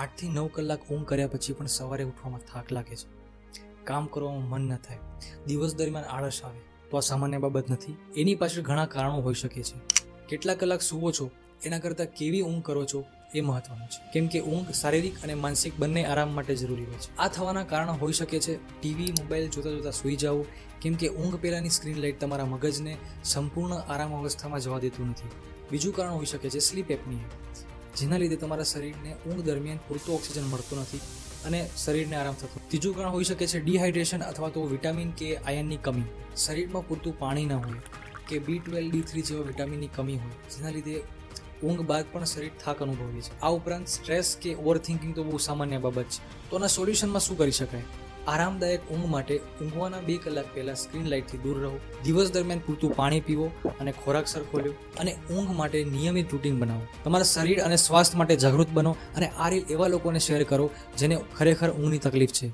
આઠથી નવ કલાક ઊંઘ કર્યા પછી પણ સવારે ઉઠવામાં થાક લાગે છે. કામ કરવામાં મન ન થાય. દિવસ દરમિયાન આળસ આવે. તો આ સામાન્ય બાબત નથી. એની પાછળ ઘણા કારણો હોઈ શકે છે. કેટલા કલાક સૂવો છો, એના કરતાં કેવી ઊંઘ કરો છો એ મહત્વનું છે. કેમ કે ઊંઘ શારીરિક અને માનસિક બંને આરામ માટે જરૂરી હોય છે. આ થવાના કારણો હોઈ શકે છે. ટીવી, મોબાઈલ જોતાં જોતાં સૂઈ જવું કેમ કે ઊંઘ પહેલાંની સ્ક્રીન લાઇટ તમારા મગજને સંપૂર્ણ આરામ અવસ્થામાં જવા દેતું નથી. બીજું કારણ હોઈ શકે છે સ્લીપ એપનિયા. જેના લીધે તમારા શરીરને ઊંઘ દરમિયાન પૂરતો ઓક્સિજન મળતો નથી અને શરીરને આરામ થતો ત્રીજું કારણ હોઈ શકે છે ડિહાઇડ્રેશન અથવા તો વિટામિન કે આયનની કમી. શરીરમાં પૂરતું પાણી ન હોય કે બી ટ્વેલ્વ ડી થ્રી જેવા વિટામિનની કમી હોય, જેના લીધે ઊંઘ બાદ પણ શરીર થાક અનુભવે છે. આ ઉપરાંત સ્ટ્રેસ કે ઓવર થિંકિંગ તો બહુ સામાન્ય બાબત છે. તો આના સોલ્યુશનમાં શું કરી શકાય? આરામદાયક ઊંઘ માટે ઊંઘવાના બે કલાક પહેલા સ્ક્રીન લાઇટથી દૂર રહો. દિવસ દરમિયાન પૂરતું પાણી પીવો અને ખોરાક સરખો લો અને ઊંઘ માટે નિયમિત રૂટીન બનાવો. તમારા શરીર અને સ્વાસ્થ્ય માટે જાગૃત બનો અને આ રીલ એવા લોકોને શેર કરો જેને ખરેખર ઊંઘની તકલીફ છે.